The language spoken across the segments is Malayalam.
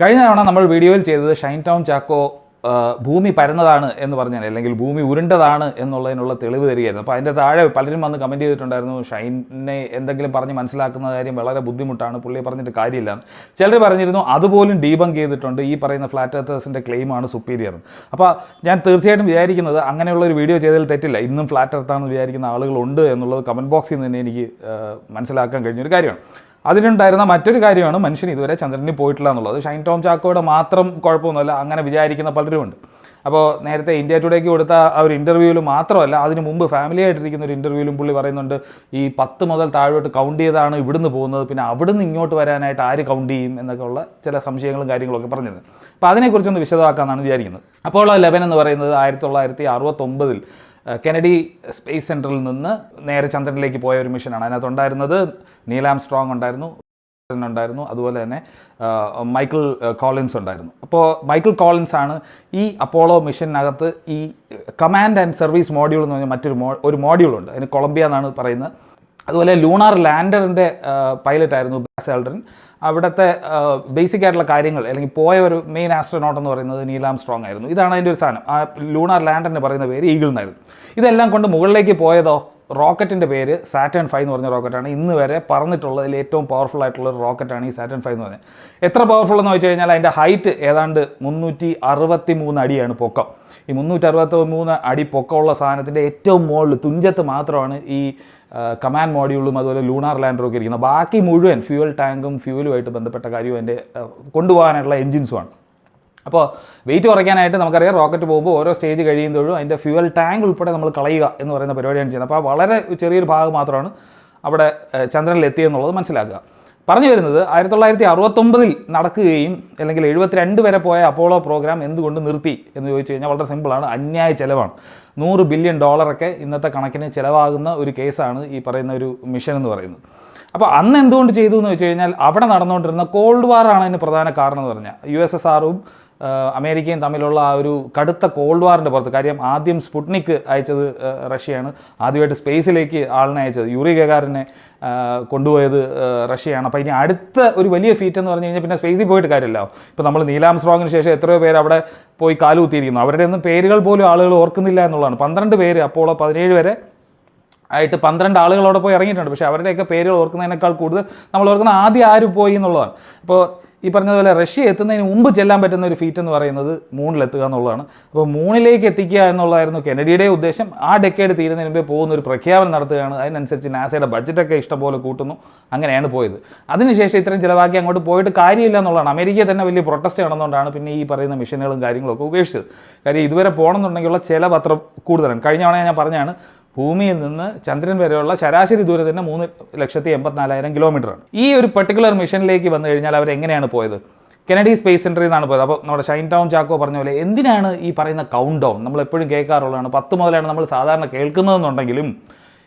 കഴിഞ്ഞ തവണ നമ്മൾ വീഡിയോയിൽ ചെയ്തത് ഷൈൻ ടൗൺ ചാക്കോ ഭൂമി പരന്നതാണ് എന്ന് പറഞ്ഞാൽ അല്ലെങ്കിൽ ഭൂമി ഉരുണ്ടതാണ് എന്നുള്ളതിനുള്ള തെളിവ് തരികയായിരുന്നു. അപ്പോൾ അതിന്റെ താഴെ പലരും വന്ന് കമന്റ് ചെയ്തിട്ടുണ്ടായിരുന്നു ഷൈനെ എന്തെങ്കിലും പറഞ്ഞ് മനസ്സിലാക്കുന്ന കാര്യം വളരെ ബുദ്ധിമുട്ടാണ് പുള്ളി പറഞ്ഞിട്ട് കാര്യമില്ല ചിലർ പറഞ്ഞിരുന്നു അതുപോലും ഡീബങ്ക് ചെയ്തിട്ടുണ്ട് ഈ പറയുന്ന ഫ്ലാറ്റ് എർത്തേഴ്സിന്റെ ക്ലെയിമാണ് സുപ്പീരിയർ അപ്പോൾ ഞാൻ തീർച്ചയായിട്ടും വിചാരിക്കുന്നത് അങ്ങനെയുള്ള ഒരു വീഡിയോ ചെയ്തതിൽ തെറ്റില്ല. ഇന്നും ഫ്ലാറ്റ് എർത്താണെന്ന് വിചാരിക്കുന്ന ആളുകളുണ്ട് എന്നുള്ളത് കമന്റ് ബോക്സിൽ നിന്ന് തന്നെ എനിക്ക് മനസ്സിലാക്കാൻ കഴിഞ്ഞൊരു കാര്യമാണ്. അതിലുണ്ടായിരുന്ന മറ്റൊരു കാര്യമാണ് മനുഷ്യൻ ഇതുവരെ ചന്ദ്രനിൽ പോയിട്ടില്ല എന്നുള്ളത്. ഷൈൻ ടോം ചാക്കോയുടെ മാത്രം കുഴപ്പമൊന്നുമല്ല അങ്ങനെ വിചാരിക്കുന്ന പലരുമുണ്ട്. അപ്പോൾ നേരത്തെ ഇന്ത്യ ടുഡേക്ക് കൊടുത്ത ആ ഒരു ഇന്റർവ്യൂവിൽ മാത്രമല്ല അതിന് മുമ്പ് ഫാമിലി ആയിട്ടിരിക്കുന്ന ഒരു ഇന്റർവ്യൂവിലും പുള്ളി പറയുന്നുണ്ട് ഈ പത്ത് മുതൽ താഴോട്ട് കൗണ്ട് ചെയ്താണ് ഇവിടുന്ന് പോകുന്നത് പിന്നെ അവിടുന്ന് ഇങ്ങോട്ട് വരാനായിട്ട് ആര് കൗണ്ട് ചെയ്യും എന്നൊക്കെ ഉള്ള ചില സംശയങ്ങളും കാര്യങ്ങളൊക്കെ പറഞ്ഞിരുന്നു. അപ്പോൾ അതിനെക്കുറിച്ചൊന്ന് വിശദമാക്കാമെന്നാണ് വിചാരിക്കുന്നത്. അപ്പോൾ ലെവൻ എന്ന് പറയുന്നത് ആയിരത്തി തൊള്ളായിരത്തി അറുപത്തൊമ്പതിൽ കെനഡി സ്പേസ് സെന്ററിൽ നിന്ന് നേരെ ചന്ദ്രനിലേക്ക് പോയ ഒരു മിഷനാണ്. അതിനകത്തുണ്ടായിരുന്നത് നീലാം സ്ട്രോങ് ഉണ്ടായിരുന്നു ഉണ്ടായിരുന്നു അതുപോലെ തന്നെ മൈക്കിൾ കോളിൻസ് ഉണ്ടായിരുന്നു. അപ്പോൾ മൈക്കിൾ കോളിൻസ് ആണ് ഈ അപ്പോളോ മിഷനകത്ത് ഈ കമാൻഡ് ആൻഡ് സർവീസ് മോഡ്യൂൾ എന്ന് പറഞ്ഞാൽ മറ്റൊരു മോ ഒരു മോഡ്യൂളുണ്ട് അതിന് കൊളംബിയ എന്നാണ് പറയുന്നത്. അതുപോലെ ലൂണാർ ലാൻഡറിന്റെ പൈലറ്റ് ആയിരുന്നു ബാസ് എൽഡ്രൻ അവിടുത്തെ ബേസിക് ആയിട്ടുള്ള കാര്യങ്ങൾ അല്ലെങ്കിൽ പോയ ഒരു മെയിൻ ആസ്ട്രോനോട്ട് എന്ന് പറയുന്നത് നീലാം സ്ട്രോങ് ആയിരുന്നു. ഇതാണ് അതിന്റെ ഒരു സാധനം. ആ ലൂണാർ ലാൻഡറിന് പറയുന്ന പേര് ഈഗിൾ എന്നായിരുന്നു. ഇതെല്ലാം കൊണ്ട് മുകളിലേക്ക് പോയതോ? റോക്കറ്റിന്റെ പേര് സാറ്റേൺ ഫൈവ് എന്ന് പറഞ്ഞ റോക്കറ്റാണ്. ഇന്ന് വരെ പറഞ്ഞിട്ടുള്ളതിൽ ഏറ്റവും പവർഫുൾ ആയിട്ടുള്ള ഒരു റോക്കറ്റാണ് ഈ സാറ്റേൺ ഫൈവ് എന്ന് പറഞ്ഞത്. എത്ര പവർഫുൾ എന്ന് വെച്ച് കഴിഞ്ഞാൽ അതിന്റെ ഹൈറ്റ് ഏതാണ്ട് മുന്നൂറ്റി അറുപത്തി മൂന്ന് അടിയാണ് പൊക്കം. ഈ മുന്നൂറ്റി അറുപത്തി മൂന്ന് അടി പൊക്കമുള്ള സാധനത്തിന്റെ ഏറ്റവും മുകളിൽ തുഞ്ചത്ത് മാത്രമാണ് ഈ കമാൻഡ് മോഡ്യൂളും അതുപോലെ ലൂണാർ ലാൻഡറും ഒക്കെ ഇരിക്കുന്നത്. ബാക്കി മുഴുവൻ ഫ്യൂവൽ ടാങ്കും ഫ്യൂവലുമായിട്ട് ബന്ധപ്പെട്ട കാര്യവും അതിന്റെ കൊണ്ടുപോകാനുള്ള എൻജിൻസുമാണ് അപ്പോൾ വെയിറ്റ് കുറയ്ക്കാനായിട്ട് നമുക്കറിയാം റോക്കറ്റ് പോകുമ്പോൾ ഓരോ സ്റ്റേജ് കഴിയുമ്പോഴും അതിന്റെ ഫ്യൂവൽ ടാങ്ക് ഉൾപ്പെടെ നമ്മൾ കളയുക എന്ന് പറയുന്ന പരിപാടിയാണ് ചെയ്യുന്നത്. അപ്പോൾ വളരെ ചെറിയൊരു ഭാഗം മാത്രമാണ് അവിടെ ചന്ദ്രനിൽ എത്തിയെന്നുള്ളത് മനസ്സിലാക്കുക. പറഞ്ഞു വരുന്നത് ആയിരത്തി തൊള്ളായിരത്തി അറുപത്തൊമ്പതിൽ നടക്കുകയും അല്ലെങ്കിൽ എഴുപത്തിരണ്ട് വരെ പോയ അപ്പോളോ പ്രോഗ്രാം എന്തുകൊണ്ട് നിർത്തി എന്ന് ചോദിച്ചു കഴിഞ്ഞാൽ വളരെ സിമ്പിളാണ് അന്യായ ചിലവാണ്. നൂറ് ബില്യൺ ഡോളറൊക്കെ ഇന്നത്തെ കണക്കിന് ചിലവാകുന്ന ഒരു കേസാണ് ഈ പറയുന്ന ഒരു മിഷൻ എന്ന് പറയുന്നത്. അപ്പോൾ അന്ന് എന്തുകൊണ്ട് ചെയ്തു എന്ന് വെച്ച് കഴിഞ്ഞാൽ അവിടെ നടന്നുകൊണ്ടിരുന്ന കോൾഡ് വാർ ആണ് അതിന് പ്രധാന കാരണം എന്ന് പറഞ്ഞാൽ. യു എസ് എസ് ആറും അമേരിക്കയും തമ്മിലുള്ള ആ ഒരു കടുത്ത കോൾഡ് വാറിന്റെ പുറത്ത്. കാര്യം ആദ്യം സ്പുട്നിക് അയച്ചത് റഷ്യയാണ്. ആദ്യമായിട്ട് സ്പേസിലേക്ക് ആളിനെ അയച്ചത് യൂറി ഗഗാറിനെ കൊണ്ടുപോയത് റഷ്യയാണ്. അപ്പോൾ ഇനി അടുത്ത ഒരു വലിയ ഫീറ്റ് എന്ന് പറഞ്ഞു കഴിഞ്ഞാൽ പിന്നെ സ്പേസിൽ പോയിട്ട് കാര്യമില്ല. ഇപ്പോൾ നമ്മൾ നീലാം സ്ട്രോങ്ങിന് ശേഷം എത്രയോ പേര് അവിടെ പോയി കാലുകുത്തിയിരിക്കുന്നു അവരുടെ ഒന്നും പേരുകൾ പോലും ആളുകൾ ഓർക്കുന്നില്ല എന്നുള്ളതാണ്. പന്ത്രണ്ട് പേര് അപ്പോളോ പതിനേഴ് വരെ ആയിട്ട് പന്ത്രണ്ട് ആളുകളോടെ പോയി ഇറങ്ങിയിട്ടുണ്ട്. പക്ഷേ അവരുടെയൊക്കെ പേരുകൾ ഓർക്കുന്നതിനേക്കാൾ കൂടുതൽ നമ്മൾ ഓർക്കുന്ന ആദ്യം ആര് പോയി എന്നുള്ളതാണ്. അപ്പോൾ ഈ പറഞ്ഞതുപോലെ റഷ്യ എത്തുന്നതിന് മുമ്പ് ചെല്ലാൻ പറ്റുന്ന ഒരു ഫീറ്റ് എന്ന് പറയുന്നത് മൂണിലെത്തുക എന്നുള്ളതാണ്. അപ്പോൾ മൂണിലേക്ക് എത്തിക്കുക എന്നുള്ളതായിരുന്നു കെനഡിയുടെ ഉദ്ദേശം. ആ ഡെക്കേഡ് തീരുന്നതിന് മുമ്പേ പോകുന്ന ഒരു പ്രഖ്യാപനം നടത്തുകയാണ്. അതിനനുസരിച്ച് നാസയുടെ ബഡ്ജറ്റൊക്കെ ഇഷ്ടംപോലെ കൂട്ടുന്നു. അങ്ങനെയാണ് പോയത്. അതിനുശേഷം ഇത്രയും ചിലവാക്കി അങ്ങോട്ട് പോയിട്ട് കാര്യമില്ല എന്നുള്ളതാണ്. അമേരിക്കയിൽ തന്നെ വലിയ പ്രൊട്ടസ്റ്റ് നടന്നുകൊണ്ടാണ് പിന്നെ ഈ പറയുന്ന മിഷനുകളും കാര്യങ്ങളൊക്കെ ഉപേക്ഷിച്ചത്. കാര്യം ഇതുവരെ പോകണമെന്നുണ്ടെങ്കിലുള്ള ചിലവ് അത്ര കൂടുതലാണ്. കഴിഞ്ഞ തവണ ഞാൻ പറഞ്ഞാണ് ഭൂമിയിൽ നിന്ന് ചന്ദ്രൻ വരെയുള്ള ശരാശരി ദൂരം തന്നെ മൂന്ന് ലക്ഷത്തി എൺപത്തിനാലായിരം കിലോമീറ്ററാണ്. ഈ ഒരു പെർട്ടിക്കുലർ മിഷനിലേക്ക് വന്നു കഴിഞ്ഞാൽ അവർ എങ്ങനെയാണ് പോയത്? കെനഡി സ്പേസ് സെന്ററിൽ നിന്നാണ് പോയത്. അപ്പോൾ നമ്മുടെ ഷൈൻ ടൗൺ ചാക്കോ പറഞ്ഞ പോലെ എന്തിനാണ് ഈ പറയുന്ന കൗണ്ട് ഡൗൺ നമ്മൾ എപ്പോഴും കേൾക്കാറുള്ളതാണ്. പത്ത് മുതലാണ് നമ്മൾ സാധാരണ കേൾക്കുന്നതെന്നുണ്ടെങ്കിലും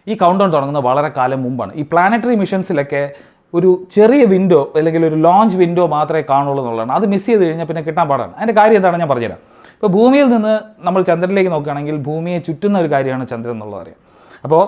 ഈ കൗണ്ട് ഡൗൺ തുടങ്ങുന്നത് വളരെ കാലം മുമ്പാണ്. ഈ പ്ലാനറ്ററി മിഷൻസിലൊക്കെ ഒരു ചെറിയ വിൻഡോ അല്ലെങ്കിൽ ഒരു ലോഞ്ച് വിൻഡോ മാത്രമേ കാണുള്ളൂ എന്നുള്ളതാണ്. അത് മിസ് ചെയ്ത് കഴിഞ്ഞാൽ പിന്നെ കിട്ടാൻ പാടാണ്. അതിന്റെ കാര്യം എന്താണ് ഞാൻ പറഞ്ഞുതരാം. ഇപ്പോൾ ഭൂമിയിൽ നിന്ന് നമ്മൾ ചന്ദ്രനിലേക്ക് നോക്കുകയാണെങ്കിൽ ഭൂമിയെ ചുറ്റുന്ന ഒരു കാര്യമാണ് ചന്ദ്രൻ എന്നുള്ളത് അറിയാം. അപ്പോൾ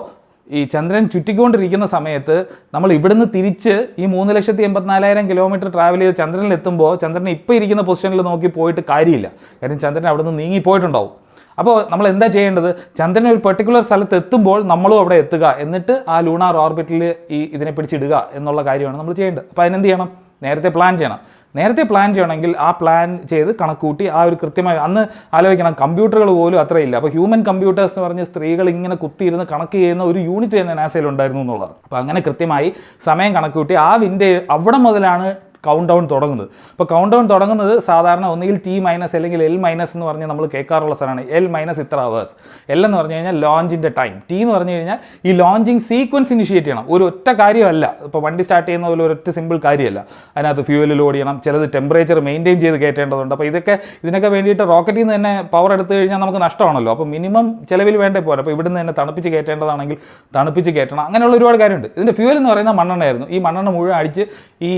ഈ ചന്ദ്രൻ ചുറ്റിക്കൊണ്ടിരിക്കുന്ന സമയത്ത് നമ്മൾ ഇവിടുന്ന് തിരിച്ച് ഈ മൂന്ന് ലക്ഷത്തി എൺപത്തിനാലായിരം കിലോമീറ്റർ ട്രാവൽ ചെയ്ത് ചന്ദ്രനിൽ എത്തുമ്പോൾ ചന്ദ്രൻ ഇപ്പോൾ ഇരിക്കുന്ന പൊസിഷനിൽ നോക്കി പോയിട്ട് കാര്യമില്ല. കാര്യം ചന്ദ്രൻ അവിടുന്ന് നീങ്ങി പോയിട്ടുണ്ടാവും. അപ്പോൾ നമ്മൾ എന്താ ചെയ്യേണ്ടത്? ചന്ദ്രൻ ഒരു പെർട്ടിക്കുലർ സ്ഥലത്ത് എത്തുമ്പോൾ നമ്മളും അവിടെ എത്തുക. എന്നിട്ട് ആ ലൂണാർ ഓർബിറ്റിൽ ഈ ഇതിനെ പിടിച്ചിടുക എന്നുള്ള കാര്യമാണ് നമ്മൾ ചെയ്യേണ്ടത്. അപ്പോൾ അതിനെന്ത് ചെയ്യണം? നേരത്തെ പ്ലാൻ ചെയ്യണം. നേരത്തെ പ്ലാൻ ചെയ്യണമെങ്കിൽ ആ പ്ലാൻ ചെയ്ത് കണക്കൂട്ടി ആ ഒരു കൃത്യമായി അന്ന് ആലോചിക്കണം കമ്പ്യൂട്ടറുകൾ പോലും അത്രയില്ല അപ്പോൾ ഹ്യൂമൻ കമ്പ്യൂട്ടേഴ്സ് എന്ന് പറഞ്ഞ സ്ത്രീകൾ ഇങ്ങനെ കുത്തിയിരുന്ന് കണക്ക് ചെയ്യുന്ന ഒരു യൂണിറ്റ് തന്നെ നാസയിൽ ഉണ്ടായിരുന്നു എന്നുള്ളതാണ്. അപ്പോൾ അങ്ങനെ കൃത്യമായി സമയം കണക്കൂട്ടി ആ വിന്റെ അവിടെ മുതലാണ് കൗണ്ട് ഡൗൺ തുടങ്ങുന്നത്. അപ്പോൾ കൗണ്ട് ഡൗൺ തുടങ്ങുന്നത് സാധാരണ ഒന്നുകിൽ ടി മൈനസ് അല്ലെങ്കിൽ എൽ മൈനസ് എന്ന് പറഞ്ഞ് നമ്മൾ കേൾക്കാറുള്ള സ്ഥലമാണ് എൽ മൈനസ് ഇത്ര അവേഴ്സ് എൽ എന്ന് പറഞ്ഞു കഴിഞ്ഞാൽ ലോഞ്ചിന്റെ ടൈം ടി എന്ന് പറഞ്ഞു കഴിഞ്ഞാൽ ഈ ലോഞ്ചിങ് സീക്വൻസ് ഇനിഷ്യേറ്റ് ചെയ്യണം. ഒരു ഒറ്റ കാര്യമല്ല. ഇപ്പോൾ വണ്ടി സ്റ്റാർട്ട് ചെയ്യുന്ന പോലെ ഒരൊറ്റ സിമ്പിൾ കാര്യമല്ല. അതിനകത്ത് ഫ്യൂവൽ ലോഡ് ചെയ്യണം. ചിലത് ടെമ്പറേച്ചർ മെയിന്റെയിൻ ചെയ്ത് കയറ്റേണ്ടതുണ്ട്. അപ്പോൾ ഇതൊക്കെ ഇതിനൊക്കെ വേണ്ടിയിട്ട് റോക്കറ്റിൽ നിന്ന് തന്നെ പവർ എടുത്തു കഴിഞ്ഞാൽ നമുക്ക് നഷ്ടമാണല്ലോ. അപ്പോൾ മിനിമം ചിലവിൽ വേണ്ടേ പോരാ. അപ്പോൾ ഇവിടുന്ന് തന്നെ തണുപ്പിച്ച് കയറ്റേണ്ടതാണെങ്കിൽ തണുപ്പിച്ച് കയറ്റണം. അങ്ങനെയുള്ള ഒരുപാട് കാര്യമുണ്ട്. ഇതിന്റെ ഫ്യൂവൽ എന്ന് പറയുന്ന മണ്ണെണ്ണയായിരുന്നു. ഈ മണ്ണെണ്ണ മുഴുവൻ അടിച്ച് ഈ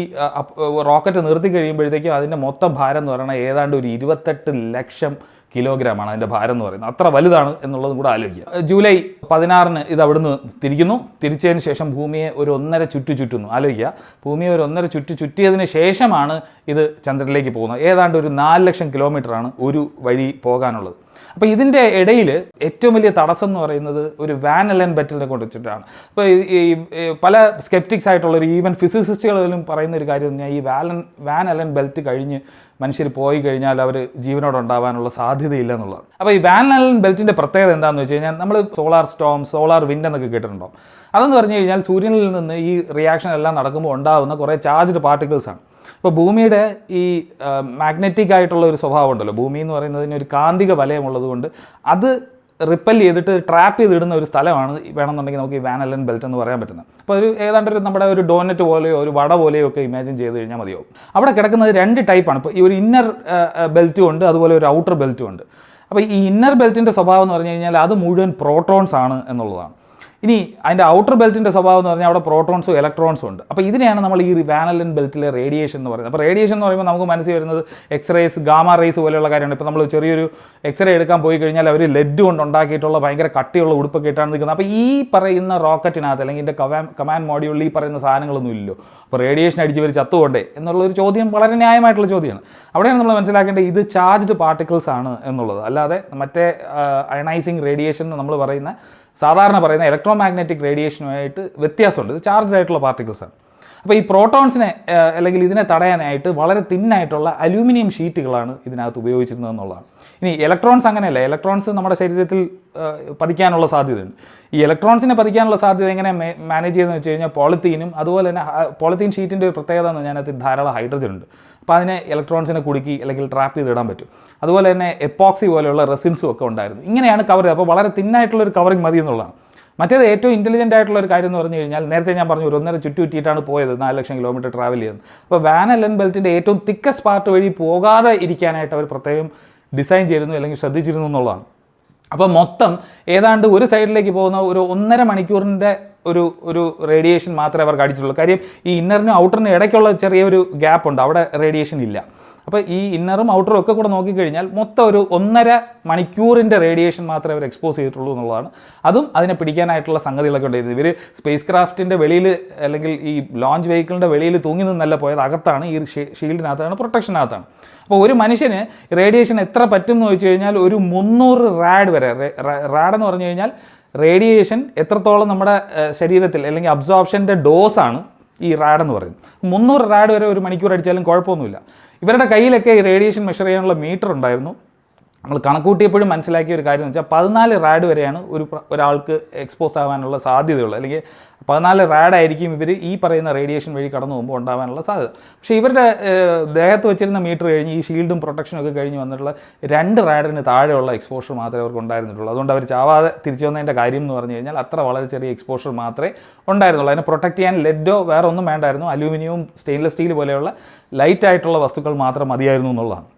റോക്കറ്റ് നിർത്തി കഴിയുമ്പോഴത്തേക്കും അതിന്റെ മൊത്തം ഭാരം എന്ന് പറയുന്നത് ഏതാണ്ട് ഒരു ഇരുപത്തെട്ട് ലക്ഷം കിലോഗ്രാമാണ് അതിന്റെ ഭാരം എന്ന് പറയുന്നത്. അത്ര വലുതാണ് എന്നുള്ളതും കൂടെ ആലോചിക്കുക. ജൂലൈ പതിനാറിന് ഇത് അവിടുന്ന് തിരിക്കുന്നു. തിരിച്ചതിന് ശേഷം ഭൂമിയെ ഒരു ഒന്നര ചുറ്റു ചുറ്റുന്നു. ആലോചിക്കുക. ഭൂമിയെ ഒരു ഒന്നര ചുറ്റു ചുറ്റിയതിന് ശേഷമാണ് ഇത് ചന്ദ്രനിലേക്ക് പോകുന്നത്. ഏതാണ്ട് ഒരു നാല് ലക്ഷം കിലോമീറ്ററാണ് ഒരു വഴി പോകാനുള്ളത്. അപ്പോൾ ഇതിന്റെ ഇടയിൽ ഏറ്റവും വലിയ തടസ്സം എന്ന് പറയുന്നത് ഒരു വാൻ എലൻ ബെറ്റലിനെ കൊണ്ട് വെച്ചിട്ടാണ്. അപ്പോൾ ഈ- പല സ്കെപ്റ്റിക്സ് ആയിട്ടുള്ള ഒരു ഈവൻ ഫിസിസിസ്റ്റുകളിലും പറയുന്ന ഒരു കാര്യം പറഞ്ഞാൽ ഈ വാലൻ വാൻ എലൻ ബെൽറ്റ് കഴിഞ്ഞ് മനുഷ്യർ പോയി കഴിഞ്ഞാൽ അവർ ജീവനോട് ഉണ്ടാവാനുള്ള സാധ്യതയില്ല എന്നുള്ളത് അപ്പോൾ ഈ വാൻ എലൻ ബെൽറ്റിന്റെ പ്രത്യേകത എന്താണെന്ന് വെച്ച് കഴിഞ്ഞാൽ നമ്മൾ സോളാർ സ്റ്റോം സോളാർ വിൻഡ് എന്നൊക്കെ കേട്ടിട്ടുണ്ടോ അതെന്ന് പറഞ്ഞു കഴിഞ്ഞാൽ സൂര്യനിൽ നിന്ന് ഈ റിയാക്ഷൻ എല്ലാം നടക്കുമ്പോൾ ഉണ്ടാകുന്ന കുറേ ചാർജ്ഡ് പാർട്ടിക്കിൾസാണ് ഇപ്പോൾ ഭൂമിയുടെ ഈ മാഗ്നറ്റിക് ആയിട്ടുള്ള ഒരു സ്വഭാവം ഉണ്ടല്ലോ ഭൂമി എന്ന് പറയുന്നതിന് ഒരു കാന്തിക വലയമുള്ളത് കൊണ്ട് അത് റിപ്പൽ ചെയ്തിട്ട് ട്രാപ്പ് ചെയ്തിടുന്ന ഒരു സ്ഥലമാണ് വേണമെന്നുണ്ടെങ്കിൽ നമുക്ക് ഈ വാനലൻ ബെൽറ്റ് എന്ന് പറയാൻ പറ്റുന്നത്. അപ്പോൾ ഒരു ഏതാണ്ട് ഒരു നമ്മുടെ ഒരു ഡോനറ്റ് പോലെയോ ഒരു വട പോലെയോ ഒക്കെ ഇമാജിൻ ചെയ്ത് കഴിഞ്ഞാൽ മതിയാവും. അവിടെ കിടക്കുന്നത് രണ്ട് ടൈപ്പാണ് ഇപ്പോൾ ഈ ഒരു ഇന്നർ ബെൽറ്റും ഉണ്ട് അതുപോലെ ഒരു ഔട്ടർ ബെൽറ്റും ഉണ്ട്. അപ്പോൾ ഈ ഇന്നർ ബെൽറ്റിന്റെ സ്വഭാവം എന്ന് പറഞ്ഞു കഴിഞ്ഞാൽ അത് മുഴുവൻ പ്രോട്ടോൺസ് ആണ് എന്നുള്ളതാണ്. ഇനി അതിന്റെ ഔട്ടർ ബെൽറ്റിന്റെ സ്വഭാവം എന്ന് പറഞ്ഞാൽ അവിടെ പ്രോട്ടോൺസും ഇലക്ട്രോൺസും ഉണ്ട്. അപ്പോൾ ഇതിനെയാണ് നമ്മൾ ഈ വാനലൻ ബെൽറ്റിലെ റേഡിയേഷൻ എന്ന് പറയുന്നത്. അപ്പോൾ റേഡിയേഷൻ എന്ന് പറയുമ്പോൾ നമുക്ക് മനസ്സിൽ വരുന്നത് എക്സ്റേസ് ഗാമ റേസ് പോലെയുള്ള കാര്യമാണ്. ഇപ്പോൾ നമ്മൾ ചെറിയൊരു എക്സ്റേ എടുക്കാൻ പോയി കഴിഞ്ഞാൽ അവർ ലെഡ് കൊണ്ട് ഉണ്ടാക്കിയിട്ടുള്ള ഭയങ്കര കട്ടിയുള്ള ഉടുപ്പ് ഇട്ടാണ് നിൽക്കുന്നത്. അപ്പോൾ ഈ പറയുന്ന റോക്കറ്റിനകത്ത് അല്ലെങ്കിൽ ഇതിന്റെ കമാൻ കമാൻഡ് മോഡ്യൂളിൽ ഈ പറയുന്ന സാധനങ്ങളൊന്നും ഇല്ലല്ലോ. അപ്പോൾ റേഡിയേഷൻ അടിച്ച് ഇവർ ചത്തുകൊണ്ടേ എന്നുള്ളൊരു ചോദ്യം വളരെ ന്യായമായിട്ടുള്ള ചോദ്യമാണ്. അവിടെയാണ് നമ്മൾ മനസ്സിലാക്കേണ്ടത് ഇത് ചാർജ്ഡ് പാർട്ടിക്കിൾസ് ആണ് എന്നുള്ളത്. അല്ലാതെ മറ്റേ അയണൈസിങ് റേഡിയേഷൻ എന്ന് നമ്മൾ പറയുന്ന സാധാരണ പറയുന്ന ഇലക്ട്രോ മാഗ്നറ്റിക് റേഡിയേഷനുമായിട്ട് വ്യത്യാസമുണ്ട്. ഇത് ചാർജ്ഡ് ആയിട്ടുള്ള പാർട്ടിക്കിൾസാണ് അപ്പോൾ ഈ പ്രോട്ടോൺസിനെ അല്ലെങ്കിൽ ഇതിനെ തടയാനായിട്ട് വളരെ തിന്നായിട്ടുള്ള അലൂമിനിയം ഷീറ്റുകളാണ് ഇതിനകത്ത് ഉപയോഗിച്ചിരുന്നത് എന്നുള്ളതാണ്. ഇനി ഇലക്ട്രോൺസ് അങ്ങനെയല്ല. ഇലക്ട്രോൺസ് നമ്മുടെ ശരീരത്തിൽ പതിക്കാനുള്ള സാധ്യതയുണ്ട്. ഈ ഇലക്ട്രോൺസിനെ പതിക്കാനുള്ള സാധ്യത എങ്ങനെ മാനേജ് ചെയ്യുന്നത് വെച്ച് കഴിഞ്ഞാൽ പോളിത്തീനും അതുപോലെ തന്നെ പോളിത്തീൻ ഷീറ്റിന്റെ ഒരു പ്രത്യേകത എന്ന് അതിനകത്ത് ധാരാളം ഹൈഡ്രജൻ ഉണ്ട്. അപ്പോൾ അതിനെ ഇലക്ട്രോൺസിനെ കുടുക്കി അല്ലെങ്കിൽ ട്രാപ്പ് ചെയ്തിടാൻ പറ്റും. അതുപോലെ തന്നെ എപ്പോക്സി പോലെയുള്ള റെസിൻസും ഒക്കെ ഉണ്ടായിരുന്നു. ഇങ്ങനെയാണ് കവർ ചെയ്തത് അപ്പോൾ വളരെ തിന്നായിട്ടുള്ളൊരു കവറിങ് മതി എന്നുള്ളതാണ്. മറ്റേത് ഏറ്റവും ഇന്റലിജന്റ് ആയിട്ടുള്ള ഒരു കാര്യം എന്ന് പറഞ്ഞു കഴിഞ്ഞാൽ നേരത്തെ ഞാൻ പറഞ്ഞു ഒരു ഒന്നര ചുറ്റുറ്റിയിട്ടാണ് പോയത് നാല് ലക്ഷം കിലോമീറ്റർ ട്രാവൽ ചെയ്യുന്നത്. അപ്പോൾ വാൻ എൻ ബെൽറ്റിന്റെ ഏറ്റവും തിക്കസ്റ്റ് പാർട്ട് വഴി പോകാതെ ഇരിക്കാനായിട്ട് അവർ പ്രത്യേകം ഡിസൈൻ ചെയ്തിരുന്നു അല്ലെങ്കിൽ ശ്രദ്ധിച്ചിരുന്നു എന്നുള്ളതാണ്. അപ്പോൾ മൊത്തം ഏതാണ്ട് ഒരു സൈഡിലേക്ക് പോകുന്ന ഒരു ഒന്നര മണിക്കൂറിന്റെ ഒരു ഒരു റേഡിയേഷൻ മാത്രമേ അവർക്ക് അടിച്ചിട്ടുള്ളൂ കാര്യം ഈ ഇന്നറിനും ഔട്ടറിനും ഇടയ്ക്കുള്ള ചെറിയൊരു ഗ്യാപ്പ് ഉണ്ട്. അവിടെ റേഡിയേഷൻ ഇല്ല. അപ്പോൾ ഈ ഇന്നറും ഔട്ടറും ഒക്കെ കൂടെ നോക്കിക്കഴിഞ്ഞാൽ മൊത്തം ഒരു ഒന്നര മണിക്കൂറിന്റെ റേഡിയേഷൻ മാത്രമേ അവർ എക്സ്പോസ് ചെയ്തിട്ടുള്ളൂ എന്നുള്ളതാണ്. അതും അതിനെ പിടിക്കാനായിട്ടുള്ള സംഗതികളൊക്കെ ഉണ്ടായിരുന്നു. ഇവർ സ്പേസ് ക്രാഫ്റ്റിന്റെ വെളിയിൽ അല്ലെങ്കിൽ ഈ ലോഞ്ച് വെഹിക്കിളിന്റെ വെളിയിൽ തൂങ്ങി നിന്നല്ല പോയത്. അകത്താണ്. ഈ ഷീൽഡിനകത്താണ്. പ്രൊട്ടക്ഷനകത്താണ് അപ്പോൾ ഒരു മനുഷ്യന് റേഡിയേഷൻ എത്ര പറ്റും എന്ന് ചോദിച്ചു കഴിഞ്ഞാൽ ഒരു മുന്നൂറ് റാഡ് വരെ. റാഡ് എന്ന് പറഞ്ഞു കഴിഞ്ഞാൽ റേഡിയേഷൻ എത്രത്തോളം നമ്മുടെ ശരീരത്തിൽ അല്ലെങ്കിൽ അബ്സോർപ്ഷന്റെ ഡോസാണ് ഈ റാഡ് എന്ന് പറയുന്നത്. മുന്നൂറ് റാഡ് വരെ ഒരു മണിക്കൂർ അടിച്ചാലും കുഴപ്പമൊന്നുമില്ല. ഇവരുടെ കയ്യിലൊക്കെ ഈ റേഡിയേഷൻ മെഷർ ചെയ്യാനുള്ള മീറ്റർ ഉണ്ടായിരുന്നു. നമ്മൾ കണക്കൂട്ടിയപ്പോഴും മനസ്സിലാക്കിയ ഒരു കാര്യം എന്ന് വെച്ചാൽ പതിനാല് റാഡ് വരെയാണ് ഒരു ഒരാൾക്ക് എക്സ്പോസ് ആവാനുള്ള സാധ്യതയുള്ളത്. അല്ലെങ്കിൽ പതിനാല് റാഡായിരിക്കും ഇവർ ഈ പറയുന്ന റേഡിയേഷൻ വഴി കടന്നു പോകുമ്പോൾ ഉണ്ടാവാനുള്ള സാധ്യത. പക്ഷേ ഇവരുടെ ദേഹത്ത് വെച്ചിരുന്ന മീറ്റർ കഴിഞ്ഞ് ഈ ഷീൽഡും പ്രൊട്ടക്ഷനും ഒക്കെ കഴിഞ്ഞ് വന്നിട്ടുള്ള രണ്ട് റാഡിന് താഴെയുള്ള എക്സ്പോഷർ മാത്രമേ അവർക്ക് ഉണ്ടായിരുന്നുള്ളൂ അതുകൊണ്ട് അവർ ചാവാതെ തിരിച്ചു വന്നതിന്റെ കാര്യം എന്ന് പറഞ്ഞു കഴിഞ്ഞാൽ അത്ര വളരെ ചെറിയ എക്സ്പോഷർ മാത്രമേ ഉണ്ടായിരുന്നുള്ളൂ. അതിനെ പ്രൊട്ടക്ട് ചെയ്യാൻ ലെഡോ വേറെ ഒന്നും വേണ്ടായിരുന്നു. അലൂമിനിയവും സ്റ്റെയിൻലെസ് സ്റ്റീൽ പോലെയുള്ള ലൈറ്റ് ആയിട്ടുള്ള വസ്തുക്കൾ മാത്രം മതിയായിരുന്നു എന്നുള്ളതാണ്.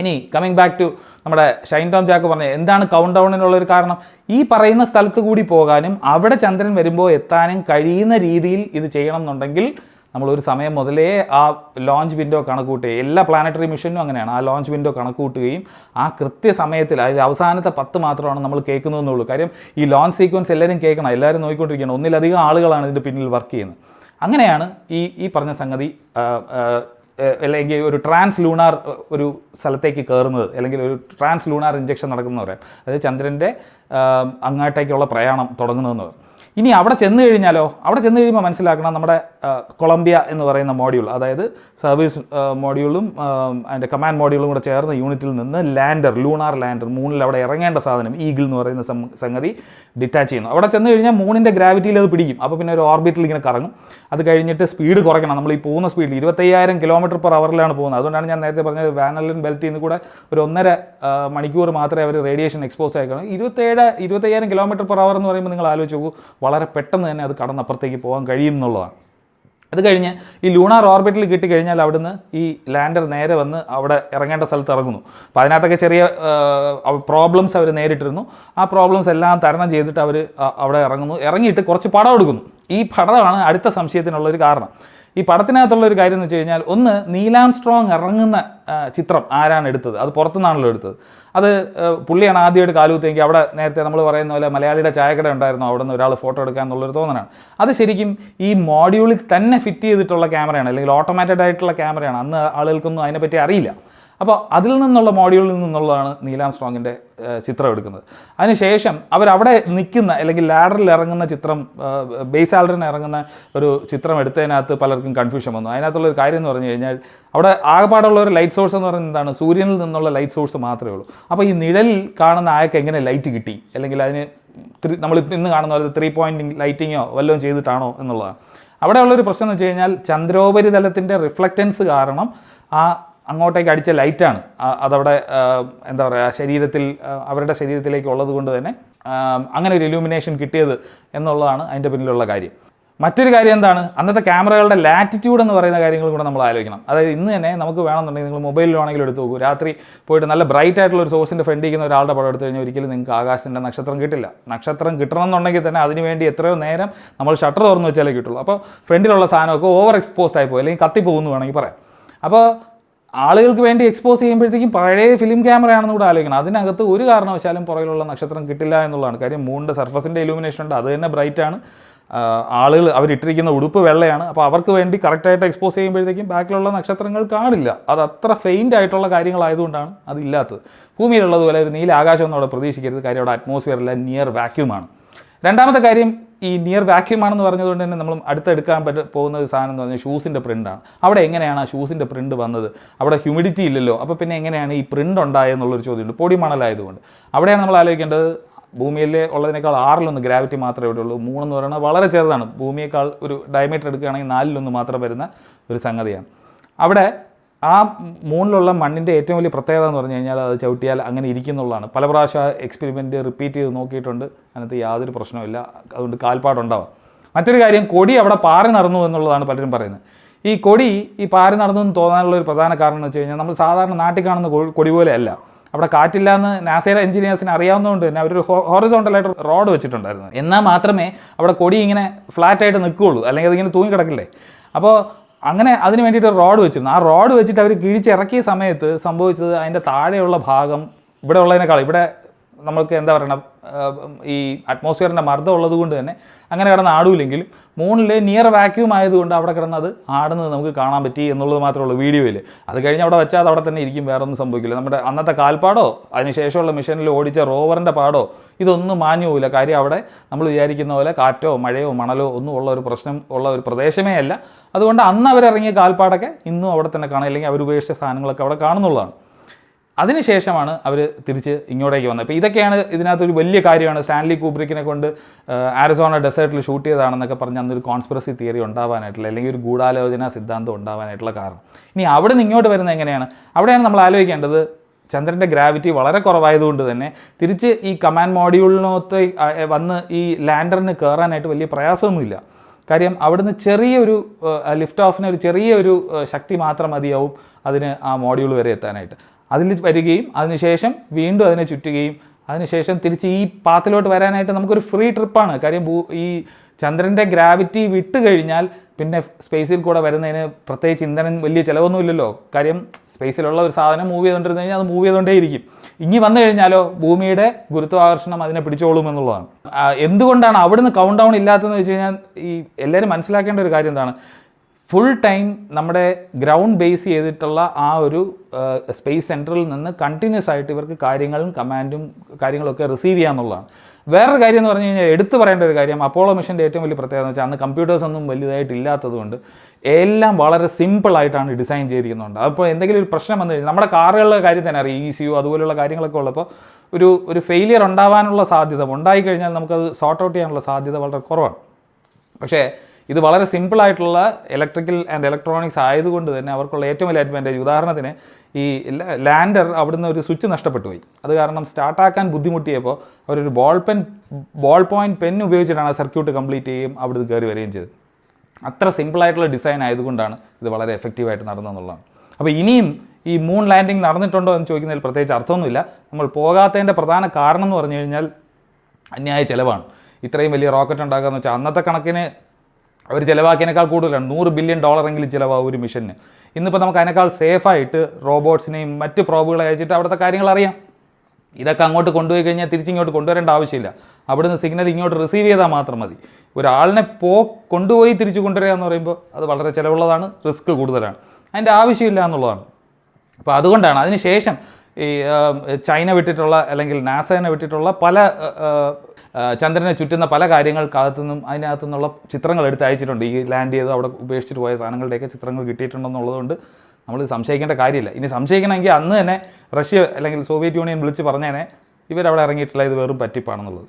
ഇനി കമ്മിങ് ബാക്ക് ടു നമ്മുടെ ഷൈൻ ടോം ജാക്ക് പറഞ്ഞത് എന്താണ് കൗണ്ട് ഡൗണിനുള്ള ഒരു കാരണം? ഈ പറയുന്ന സ്ഥലത്ത് കൂടി പോകാനും അവിടെ ചന്ദ്രൻ വരുമ്പോൾ എത്താനും കഴിയുന്ന രീതിയിൽ ഇത് ചെയ്യണം എന്നുണ്ടെങ്കിൽ നമ്മൾ ഒരു സമയം മുതലേ ആ ലോഞ്ച് വിൻഡോ കണക്കൂട്ടുകയും എല്ലാ പ്ലാനറ്ററി മിഷനും അങ്ങനെയാണ്. ആ ലോഞ്ച് വിൻഡോ കണക്കൂട്ടുകയും ആ കൃത്യസമയത്തിൽ അതിൽ അവസാനത്തെ പത്ത് മാത്രമാണ് നമ്മൾ കേൾക്കുന്നതെന്നുള്ളൂ കാര്യം ഈ ലോഞ്ച് സീക്വൻസ് എല്ലാവരും കേൾക്കണം എല്ലാവരും നോക്കിക്കൊണ്ടിരിക്കണം ഒന്നിലധികം ആളുകളാണ് ഇതിന്റെ പിന്നിൽ വർക്ക് ചെയ്യുന്നത്. അങ്ങനെയാണ് ഈ ഈ പറഞ്ഞ സംഗതി അല്ലെങ്കിൽ ഒരു ട്രാൻസ് ലൂണാർ ഒരു സ്ഥലത്തേക്ക് കയറുന്നത് അല്ലെങ്കിൽ ഒരു ട്രാൻസ് ലൂണാർ ഇഞ്ചക്ഷൻ നടക്കുന്നവരെ പറയാം അതായത് ചന്ദ്രന്റെ അങ്ങോട്ടേക്കുള്ള പ്രയാണം തുടങ്ങുന്നതെന്ന് പറയും ഇനി അവിടെ ചെന്ന് കഴിഞ്ഞാലോ? അവിടെ ചെന്ന് കഴിയുമ്പോൾ മനസ്സിലാക്കണം നമ്മുടെ കൊളംബിയ എന്ന് പറയുന്ന മോഡ്യൂൾ അതായത് സർവീസ് മോഡ്യൂളും അതിന്റെ കമാൻഡ് മോഡ്യൂളും കൂടെ ചേർന്ന യൂണിറ്റിൽ നിന്ന് ലാൻഡർ ലൂണാർ ലാൻഡർ മൂണിൽ അവിടെ ഇറങ്ങേണ്ട സാധനം ഈഗിൾ എന്ന് പറയുന്ന സംഗതി ഡിറ്റാച്ച് ചെയ്യുന്നു. അവിടെ ചെന്ന് കഴിഞ്ഞാൽ മൂണിന്റെ ഗ്രാവിറ്റിയിൽ അത് പിടിക്കും. അപ്പോൾ പിന്നെ ഒരു ഓർബിറ്റിൽ ഇങ്ങനെ കറങ്ങും. അത് കഴിഞ്ഞിട്ട് സ്പീഡ് കുറയ്ക്കണം. നമ്മൾ ഈ പോകുന്ന സ്പീഡിൽ ഇരുപത്തയ്യായിരം കിലോമീറ്റർ പെർ അവറിലാണ് പോകുന്നത്. അതുകൊണ്ടാണ് ഞാൻ നേരത്തെ പറഞ്ഞത് വാനലിൻ ബെൽറ്റിൽ നിന്ന് കൂടെ ഒരു ഒന്നര മണിക്കൂർ മാത്രമേ അവർ റേഡിയേഷൻ എക്സ്പോസ് ആയിക്കണം ഇരുപത്തേഴ് ഇരുപത്തയ്യായിരം കിലോമീറ്റർ പെർ അവർ എന്ന് പറയുമ്പോൾ നിങ്ങൾ ആലോചിച്ച് വളരെ പെട്ടെന്ന് തന്നെ അത് കടന്നപ്പുറത്തേക്ക് പോകാൻ കഴിയും എന്നുള്ളതാണ്. അത് കഴിഞ്ഞ് ഈ ലൂണാർ ഓർബിറ്റിൽ കിട്ടിക്കഴിഞ്ഞാൽ അവിടുന്ന് ഈ ലാൻഡർ നേരെ വന്ന് അവിടെ ഇറങ്ങേണ്ട സ്ഥലത്ത് ഇറങ്ങുന്നു. അപ്പോൾ അതിനകത്തൊക്കെ ചെറിയ പ്രോബ്ലംസ് അവർ നേരിട്ടിരുന്നു. ആ പ്രോബ്ലംസ് എല്ലാം തരണം ചെയ്തിട്ട് അവർ അവിടെ ഇറങ്ങുന്നു. ഇറങ്ങിയിട്ട് കുറച്ച് പടം എടുക്കുന്നു. ഈ പടമാണ് അടുത്ത സംശയത്തിനുള്ളൊരു കാരണം. ഈ പടത്തിനകത്തുള്ള ഒരു കാര്യം എന്ന് വെച്ച് കഴിഞ്ഞാൽ ഒന്ന് നീലാം സ്ട്രോങ് ഇറങ്ങുന്ന ചിത്രം ആരാണ് എടുത്തത്? അത് പുറത്തുനിന്നാണല്ലോ എടുത്തത്. അത് പുള്ളിയാണ് ആദ്യമായിട്ട് കാലുകുത്തെങ്കിൽ അവിടെ നേരത്തെ നമ്മൾ പറയുന്ന പോലെ മലയാളിയുടെ ചായക്കട ഉണ്ടായിരുന്നു അവിടെ നിന്ന് ഒരാൾ ഫോട്ടോ എടുക്കാൻ എന്നുള്ളൊരു തോന്നലാണ്. അത് ശരിക്കും ഈ മോഡ്യൂളിൽ തന്നെ ഫിറ്റ് ചെയ്തിട്ടുള്ള ക്യാമറയാണ് അല്ലെങ്കിൽ ഓട്ടോമാറ്റഡ് ആയിട്ടുള്ള ക്യാമറയാണ് അന്ന് ആളുകൾക്കൊന്നും അതിനെപ്പറ്റി അറിയില്ല. അപ്പോൾ അതിൽ നിന്നുള്ള മോഡ്യൂളിൽ നിന്നുള്ളതാണ് നീലാം സ്ട്രോങ്ങിന്റെ ചിത്രം എടുക്കുന്നത്. അതിനുശേഷം അവരവിടെ നിൽക്കുന്ന അല്ലെങ്കിൽ ലാഡറിൽ ഇറങ്ങുന്ന ചിത്രം ബേസ് ആൽഡറിന് ഇറങ്ങുന്ന ഒരു ചിത്രം എടുത്തതിനകത്ത് പലർക്കും കൺഫ്യൂഷൻ വന്നു. അതിനകത്തുള്ള ഒരു കാര്യം എന്ന് പറഞ്ഞു കഴിഞ്ഞാൽ അവിടെ ആകെപ്പാടുള്ള ഒരു ലൈറ്റ് സോഴ്സ് എന്ന് പറയുന്നത് എന്താണ്? സൂര്യനിൽ നിന്നുള്ള ലൈറ്റ് സോഴ്സ് മാത്രമേ ഉള്ളൂ. അപ്പോൾ ഈ നിഴലിൽ കാണുന്ന ആയക്ക് എങ്ങനെ ലൈറ്റ് കിട്ടി? അല്ലെങ്കിൽ അതിന് ത്രീ നമ്മൾ ഇന്ന് കാണുന്ന പോലെ ത്രീ പോയിന്റ് ലൈറ്റിങ്ങോ വല്ലതും ചെയ്തിട്ടാണോ എന്നുള്ളതാണ്. അവിടെയുള്ളൊരു പ്രശ്നം എന്ന് വെച്ച് കഴിഞ്ഞാൽ ചന്ദ്രോപരിതലത്തിന്റെ റിഫ്ലക്റ്റൻസ് കാരണം ആ അങ്ങോട്ടേക്ക് അടിച്ച ലൈറ്റാണ്. അതവിടെ എന്താ പറയുക ശരീരത്തിൽ അവരുടെ ശരീരത്തിലേക്ക് ഉള്ളത് കൊണ്ട് തന്നെ അങ്ങനെ ഒരു ഇലൂമിനേഷൻ കിട്ടിയത് എന്നുള്ളതാണ് അതിന്റെ പിന്നിലുള്ള കാര്യം. മറ്റൊരു കാര്യം എന്താണ്? അന്നത്തെ ക്യാമറകളുടെ ലാറ്റിറ്റ്യൂഡ് എന്ന് പറയുന്ന കാര്യങ്ങൾ കൂടെ നമ്മൾ ആലോചിക്കണം. അതായത് ഇന്ന് തന്നെ നമുക്ക് വേണമെന്നുണ്ടെങ്കിൽ നിങ്ങൾ മൊബൈലിലാണെങ്കിലും എടുത്ത് നോക്കൂ. രാത്രി പോയിട്ട് നല്ല ബ്രൈറ്റ് ആയിട്ടുള്ള ഒരു സോഴ്സിന്റെ ഫ്രണ്ട് ഇരിക്കുന്ന ഒരാളുടെ പടം എടുത്തു കഴിഞ്ഞാൽ ഒരിക്കലും നിങ്ങൾക്ക് ആകാശത്തിന്റെ നക്ഷത്രം കിട്ടില്ല. നക്ഷത്രം കിട്ടണം എന്നുണ്ടെങ്കിൽ തന്നെ അതിന് വേണ്ടി എത്രയോ നേരം നമ്മൾ ഷട്ടർ തുറന്ന് വെച്ചാലേ കിട്ടുള്ളൂ. അപ്പോൾ ഫ്രണ്ടിലുള്ള സാധനമൊക്കെ ഓവർ എക്സ്പോസ്ഡ് ആയി പോയി. അല്ലെങ്കിൽ കത്തിപ്പോകുന്നു വേണമെങ്കിൽ പറയാം. അപ്പോൾ ആളുകൾക്ക് വേണ്ടി എക്സ്പോസ് ചെയ്യുമ്പോഴത്തേക്കും പഴയ ഫിലിം ക്യാമറയാണെന്ന് കൂടെ ആലോചിക്കണം. അതിനകത്ത് ഒരു കാരണവശാലും പുറകിലുള്ള നക്ഷത്രം കിട്ടില്ല എന്നുള്ളതാണ്. കാര്യം മൂണിന്റെ സർഫസിന്റെ ഇലൂമിനേഷൻ ഉണ്ട്. അത് തന്നെ ബ്രൈറ്റ് ആണ്. ആളുകൾ അവരിട്ടിരിക്കുന്ന ഉടുപ്പ് വെള്ളയാണ്. അപ്പോൾ അവർക്ക് വേണ്ടി കറക്റ്റായിട്ട് എക്സ്പോസ് ചെയ്യുമ്പോഴത്തേക്കും ബാക്കിലുള്ള നക്ഷത്രങ്ങൾ കാണില്ല. അത് അത്ര ഫെയിന്റ് ആയിട്ടുള്ള കാര്യങ്ങളായതുകൊണ്ടാണ് അതില്ലാത്തത്. ഭൂമിയിലുള്ളതുപോലെ ഒരു നീല ആകാശം ഒന്നും അവിടെ പ്രതീക്ഷിക്കരുത്. കാര്യം അവിടെ അറ്റ്മോസ്ഫിയറിലെ നിയർ വാക്യൂമാണ് രണ്ടാമത്തെ കാര്യം ഈ നിയർ വാക്യൂം ആണെന്ന് പറഞ്ഞതുകൊണ്ട് തന്നെ നമ്മൾ അടുത്തെടുക്കാൻ പറ്റ പോകുന്ന ഒരു സാധനം എന്ന് പറഞ്ഞാൽ ഷൂസിന്റെ പ്രിന്റാണ് അവിടെ എങ്ങനെയാണ് ആ ഷൂസിന്റെ പ്രിന്റ് വന്നത്? അവിടെ ഹ്യൂമിഡിറ്റി ഇല്ലല്ലോ. അപ്പോൾ പിന്നെ എങ്ങനെയാണ് ഈ പ്രിന്റ് ഉണ്ടായെന്നുള്ളൊരു ചോദ്യമുണ്ട്. പൊടി മണലായതുകൊണ്ട് അവിടെയാണ് നമ്മൾ ആലോചിക്കേണ്ടത്. ഭൂമിയിൽ ഉള്ളതിനേക്കാൾ ആറിലൊന്ന് ഗ്രാവിറ്റി മാത്രമേ ഇവിടെ ഉള്ളൂ. മൂന്നെന്ന് പറയുന്നത് വളരെ ചെറുതാണ്. ഭൂമിയേക്കാൾ ഒരു ഡയമീറ്റർ എടുക്കുകയാണെങ്കിൽ നാലിലൊന്ന് മാത്രം വരുന്ന ഒരു സംഗതിയാണ്. അവിടെ ആ മൂണിലുള്ള മണ്ണിന്റെ ഏറ്റവും വലിയ പ്രത്യേകത എന്ന് പറഞ്ഞു കഴിഞ്ഞാൽ അത് ചവിട്ടിയാൽ അങ്ങനെ ഇരിക്കുന്നുള്ളതാണ്. പല പ്രാവശ്യം ആ എക്സ്പെരിമെന്റ് റിപ്പീറ്റ് ചെയ്ത് നോക്കിയിട്ടുണ്ട്. അതിനകത്ത് യാതൊരു പ്രശ്നവുമില്ല അതുകൊണ്ട് കാൽപ്പാടുണ്ടാവാം. മറ്റൊരു കാര്യം കൊടി അവിടെ പാറി നടന്നു എന്നുള്ളതാണ് പലരും പറയുന്നത്. ഈ കൊടി ഈ പാറി നടന്നു എന്ന് തോന്നാനുള്ള ഒരു പ്രധാന കാരണം എന്ന് വെച്ച് കഴിഞ്ഞാൽ നമ്മൾ സാധാരണ നാട്ടിൽ കാണുന്ന കൊടി പോലെയല്ല അവിടെ കാറ്റില്ല എന്ന് നാസയുടെ എഞ്ചിനീയേഴ്സിന് അറിയാവുന്നതുകൊണ്ട് തന്നെ അവരൊരു ഹോറിസോണ്ടലായിട്ട് റോഡ് വെച്ചിട്ടുണ്ടായിരുന്നു. എന്നാൽ മാത്രമേ അവിടെ കൊടി ഇങ്ങനെ ഫ്ലാറ്റായിട്ട് നിൽക്കുകയുള്ളൂ. അല്ലെങ്കിൽ അതിങ്ങനെ തൂങ്ങിക്കിടക്കില്ലേ? അപ്പോൾ അങ്ങനെ അതിന് വേണ്ടിയിട്ട് റോഡ് വെച്ചിരുന്നു. ആ റോഡ് വെച്ചിട്ട് അവർ കിഴിച്ചിറക്കിയ സമയത്ത് സംഭവിച്ചത് അതിന്റെ താഴെയുള്ള ഭാഗം ഇവിടെ ഉള്ളതിനേക്കാൾ ഇവിടെ നമ്മൾക്ക് എന്താ പറയണം ഈ അറ്റ്മോസ്ഫിയറിന്റെ മർദ്ദം ഉള്ളത് കൊണ്ട് തന്നെ അങ്ങനെ കിടന്ന് ആടൂലെങ്കിലും മൂണിൽ നിയർ വാക്യൂം ആയതുകൊണ്ട് അവിടെ കിടന്നത് ആടുന്നത് നമുക്ക് കാണാൻ പറ്റി എന്നുള്ളത് മാത്രമേ ഉള്ളൂ വീഡിയോയിൽ. അത് കഴിഞ്ഞ് അവിടെ വെച്ചാൽ അവിടെ തന്നെ ഇരിക്കും വേറെ ഒന്നും സംഭവിക്കില്ല. നമ്മുടെ അന്നത്തെ കാൽപ്പാടോ അതിനുശേഷമുള്ള മിഷനിൽ ഓടിച്ച റോവറിന്റെ പാടോ ഇതൊന്നും മാഞ്ഞു പോകില്ല കാര്യം അവിടെ നമ്മൾ വിചാരിക്കുന്ന പോലെ കാറ്റോ മഴയോ മണലോ ഒന്നും ഉള്ള ഒരു പ്രശ്നം ഉള്ള ഒരു പ്രദേശമേ അല്ല. അതുകൊണ്ട് അന്ന് അവരിറങ്ങിയ കാൽപ്പാടൊക്കെ ഇന്നും അവിടെ തന്നെ കാണാം. അല്ലെങ്കിൽ അവരുപയോഗിച്ച സാധനങ്ങളൊക്കെ അവിടെ കാണുന്നുള്ളതാണ്. അതിനുശേഷമാണ് അവർ തിരിച്ച് ഇങ്ങോട്ടേക്ക് വന്നത്. അപ്പോൾ ഇതൊക്കെയാണ് ഇതിനകത്തൊരു വലിയ കാര്യമാണ്. സ്റ്റാൻലി കൂബ്രിക്കിനെ കൊണ്ട് ആരിസോണ ഡെസേർട്ടിൽ ഷൂട്ട് ചെയ്തതാണെന്നൊക്കെ പറഞ്ഞ് അന്നൊരു കോൺസ്പിറസി തിയറി ഉണ്ടാവാനായിട്ടുള്ള അല്ലെങ്കിൽ ഒരു ഗൂഢാലോചന സിദ്ധാന്തം ഉണ്ടാവാനായിട്ടുള്ള കാരണം. ഇനി അവിടെ നിന്ന് ഇങ്ങോട്ട് വരുന്നത് എങ്ങനെയാണ്? അവിടെയാണ് നമ്മൾ ആലോചിക്കേണ്ടത് ചന്ദ്രന്റെ ഗ്രാവിറ്റി വളരെ കുറവായതുകൊണ്ട് തന്നെ തിരിച്ച് ഈ കമാൻഡ് മോഡ്യൂളിനകത്ത് വന്ന് ഈ ലാൻഡറിന് കയറാനായിട്ട് വലിയ പ്രയാസമൊന്നുമില്ല. കാര്യം അവിടുന്ന് ചെറിയൊരു ലിഫ്റ്റ് ഓഫിന് ഒരു ചെറിയൊരു ശക്തി മാത്രം മതിയാവും അതിന് ആ മോഡ്യൂൾ വരെ എത്താനായിട്ട്. അതിൽ വരികയും അതിനുശേഷം വീണ്ടും അതിനെ ചുറ്റുകയും അതിനുശേഷം തിരിച്ച് ഈ പാത്തിലോട്ട് വരാനായിട്ട് നമുക്കൊരു ഫ്രീ ട്രിപ്പാണ് കാര്യം ഭൂ ഈ ചന്ദ്രന്റെ ഗ്രാവിറ്റി വിട്ട് കഴിഞ്ഞാൽ പിന്നെ സ്പേസിൽ കൂടെ വരുന്നതിന് പ്രത്യേകിച്ച് ഇന്ധനം വലിയ ചിലവൊന്നുമില്ലല്ലോ. കാര്യം സ്പേസിലുള്ള ഒരു സാധനം മൂവ് ചെയ്തുകൊണ്ടിരുന്നു കഴിഞ്ഞാൽ അത് മൂവ് ചെയ്തുകൊണ്ടേയിരിക്കും ഇനി വന്നു കഴിഞ്ഞാലോ ഭൂമിയുടെ ഗുരുത്വാകർഷണം അതിനെ പിടിച്ചോളും എന്നുള്ളതാണ്. എന്തുകൊണ്ടാണ് അവിടുന്ന് കൗണ്ട് ഡൗൺ ഇല്ലാത്തതെന്ന് വെച്ച് കഴിഞ്ഞാൽ ഈ എല്ലാവരും മനസ്സിലാക്കേണ്ട ഒരു കാര്യം എന്താണ്? ഫുൾ ടൈം നമ്മുടെ ഗ്രൗണ്ട് ബേസ് ചെയ്തിട്ടുള്ള ആ ഒരു സ്പേസ് സെന്ററിൽ നിന്ന് കണ്ടിന്യൂസ് ആയിട്ട് ഇവർക്ക് കാര്യങ്ങളും കമാൻഡും കാര്യങ്ങളൊക്കെ റിസീവ് ചെയ്യാന്നുള്ളതാണ് വേറൊരു കാര്യം എന്ന് പറഞ്ഞു കഴിഞ്ഞാൽ എടുത്തു പറയേണ്ട ഒരു കാര്യം അപ്പോളോ മിഷന്റെ ഏറ്റവും വലിയ പ്രത്യേകത എന്ന് വെച്ചാൽ അന്ന് കമ്പ്യൂട്ടേഴ്സ് ഒന്നും വലുതായിട്ടില്ലാത്തതുകൊണ്ട് എല്ലാം വളരെ സിമ്പിളായിട്ടാണ് ഡിസൈൻ ചെയ്തിരിക്കുന്നുണ്ട് അപ്പോൾ എന്തെങ്കിലും ഒരു പ്രശ്നം വന്നു കഴിഞ്ഞാൽ നമ്മുടെ കാറുകളുടെ കാര്യം തന്നെ അറിയാം ഇ സി യു അതുപോലുള്ള കാര്യങ്ങളൊക്കെ ഉള്ളപ്പോൾ ഒരു ഒരു ഫെയിലിയർ ഉണ്ടാവാനുള്ള സാധ്യത ഉണ്ടായി കഴിഞ്ഞാൽ നമുക്കത് സോർട്ട് ഔട്ട് ചെയ്യാനുള്ള സാധ്യത വളരെ കുറവാണ്. പക്ഷേ ഇത് വളരെ സിമ്പിളായിട്ടുള്ള ഇലക്ട്രിക്കൽ ആൻഡ് ഇലക്ട്രോണിക്സ് ആയതുകൊണ്ട് തന്നെ അവർക്കുള്ള ഏറ്റവും വലിയ അഡ്വാന്റേജ് ഉദാഹരണത്തിന് ഈ ലാൻഡർ അവിടുന്ന് ഒരു സ്വിച്ച് നഷ്ടപ്പെട്ടു പോയി. അത് കാരണം സ്റ്റാർട്ടാക്കാൻ ബുദ്ധിമുട്ടിയപ്പോൾ അവരൊരു ball pen ball point pen ഉപയോഗിച്ചിട്ടാണ് സർക്യൂട്ട് കംപ്ലീറ്റ് ചെയ്യും അവിടുന്ന് കയറി വരികയും ചെയ്തത്. അത്ര സിമ്പിളായിട്ടുള്ള ഡിസൈൻ ആയതുകൊണ്ടാണ് ഇത് വളരെ എഫക്റ്റീവായിട്ട് നടന്നതെന്നുള്ളതാണ് അപ്പോൾ ഇനിയും ഈ മൂൺ ലാൻഡിങ് നടന്നിട്ടുണ്ടോ എന്ന് ചോദിക്കുന്നതിൽ പ്രത്യേകിച്ച് അർത്ഥമൊന്നുമില്ല. നമ്മൾ പോകാത്തതിന്റെ പ്രധാന കാരണം എന്ന് പറഞ്ഞു കഴിഞ്ഞാൽ അന്യായ ചിലവാണ്. ഇത്രയും വലിയ റോക്കറ്റ് ഉണ്ടാക്കുക എന്ന് വെച്ചാൽ അന്നത്തെ കണക്കിന് അവർ ചിലവാക്കിയതിനേക്കാൾ കൂടുതലാണ്. നൂറ് ബില്യൺ ഡോളറെങ്കിലും ചിലവാകും ഒരു മിഷന് ഇന്നിപ്പോൾ നമുക്ക് അതിനേക്കാൾ സേഫായിട്ട് റോബോട്ട്സിനെയും മറ്റ് പ്രോബുകളെ അയച്ചിട്ട് അവിടുത്തെ കാര്യങ്ങൾ അറിയാം. ഇതൊക്കെ അങ്ങോട്ട് കൊണ്ടുപോയി കഴിഞ്ഞാൽ തിരിച്ചിങ്ങോട്ട് കൊണ്ടുവരേണ്ട ആവശ്യമില്ല. അവിടുന്ന് സിഗ്നൽ ഇങ്ങോട്ട് റിസീവ് ചെയ്താൽ മാത്രം മതി. ഒരാളിനെ പോ കൊണ്ടുപോയി തിരിച്ചു കൊണ്ടുവരിക എന്ന് പറയുമ്പോൾ അത് വളരെ ചിലവുള്ളതാണ് റിസ്ക് കൂടുതലാണ്. അതിന്റെ ആവശ്യമില്ല എന്നുള്ളതാണ്. അപ്പോൾ അതുകൊണ്ടാണ്. അതിന് ശേഷം ഈ ചൈന വിട്ടിട്ടുള്ള അല്ലെങ്കിൽ നാസേനെ വിട്ടിട്ടുള്ള പല ചന്ദ്രനെ ചുറ്റുന്ന പല കാര്യങ്ങൾക്കകത്തു നിന്നും അതിനകത്തു നിന്നുള്ള ചിത്രങ്ങൾ എടുത്ത് അയച്ചിട്ടുണ്ട്. ഈ ലാൻഡ് ചെയ്ത് അവിടെ ഉപേക്ഷിച്ചിട്ട് പോയ സാധനങ്ങളുടെയൊക്കെ ചിത്രങ്ങൾ കിട്ടിയിട്ടുണ്ടെന്നുള്ളതുകൊണ്ട് നമ്മൾ സംശയിക്കേണ്ട കാര്യമില്ല. ഇനി സംശയിക്കണമെങ്കിൽ അന്ന് തന്നെ റഷ്യ അല്ലെങ്കിൽ സോവിയറ്റ് യൂണിയൻ വിളിച്ച് പറഞ്ഞേനെ ഇവരവിടെ ഇറങ്ങിയിട്ടില്ല ഇത് വെറും പറ്റിപ്പാണെന്നുള്ളത്.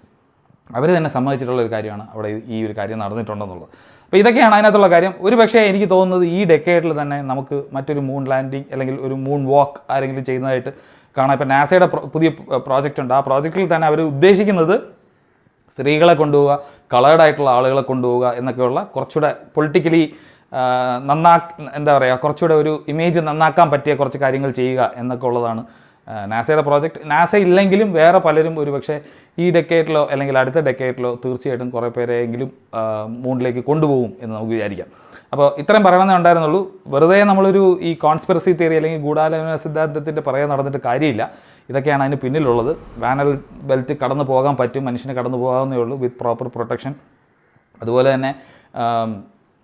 അവർ തന്നെ സമ്മതിച്ചിട്ടുള്ള ഒരു കാര്യമാണ് അവിടെ ഈ ഒരു കാര്യം നടന്നിട്ടുണ്ടെന്നുള്ളത്. അപ്പോൾ ഇതൊക്കെയാണ് അതിനകത്തുള്ള കാര്യം. ഒരു പക്ഷേ എനിക്ക് തോന്നുന്നത് ഈ ഡെക്കേഡിൽ തന്നെ നമുക്ക് മറ്റൊരു മൂൺ ലാൻഡിങ് അല്ലെങ്കിൽ ഒരു മൂൺ വാക്ക് ആരെങ്കിലും ചെയ്യുന്നതായിട്ട് കാണാം. ഇപ്പോൾ നാസയുടെ പുതിയ പ്രോജക്റ്റ് ഉണ്ട്. ആ പ്രോജക്റ്റിൽ തന്നെ അവർ ഉദ്ദേശിക്കുന്നത് സ്ത്രീകളെ കൊണ്ടുപോവുക കളേർഡ് ആയിട്ടുള്ള ആളുകളെ കൊണ്ടുപോവുക എന്നൊക്കെയുള്ള കുറച്ചുകൂടെ പൊളിറ്റിക്കലി നന്നാ എന്താ പറയുക കുറച്ചുകൂടെ ഒരു ഇമേജ് നന്നാക്കാൻ പറ്റിയ കുറച്ച് കാര്യങ്ങൾ ചെയ്യുക എന്നൊക്കെ ഉള്ളതാണ്. നാസയുടെ പ്രോജക്റ്റ് നാസ ഇല്ലെങ്കിലും വേറെ പലരും ഒരുപക്ഷെ ഈ ഡെക്കേറ്റിലോ അല്ലെങ്കിൽ അടുത്ത ഡെക്കേറ്റിലോ തീർച്ചയായിട്ടും കുറേ പേരെയെങ്കിലും മൂണിലേക്ക് കൊണ്ടുപോകും എന്ന് നമുക്ക് വിചാരിക്കാം. അപ്പോൾ ഇത്രയും പറയണമെന്നേ ഉണ്ടായിരുന്നുള്ളൂ. വെറുതെ നമ്മളൊരു ഈ കോൺസ്പിറസി തിയറി അല്ലെങ്കിൽ ഗൂഢാലോചന സിദ്ധാന്തത്തിന്റെ പറയാൻ നടന്നിട്ട് കാര്യമില്ല. ഇതൊക്കെയാണ് അതിന് പിന്നിലുള്ളത്. വാനൽ ബെൽറ്റ് കടന്നു പോകാൻ പറ്റും മനുഷ്യന് കടന്നു പോകാവുന്നേ ഉള്ളൂ വിത്ത് പ്രോപ്പർ പ്രൊട്ടക്ഷൻ അതുപോലെ തന്നെ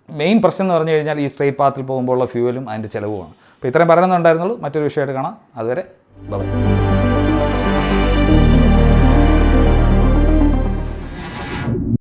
മെയിൻ പ്രശ്നം എന്ന് പറഞ്ഞു കഴിഞ്ഞാൽ ഈ സ്ട്രേറ്റ് പാത്തിൽ പോകുമ്പോഴുള്ള ഫ്യൂവലും അതിന്റെ ചിലവുമാണ്. അപ്പോൾ ഇത്രയും പറയുന്നുണ്ടായിരുന്നുള്ളൂ മറ്റൊരു വിഷയമായിട്ട് കാണാം. അതുവരെ ബൈ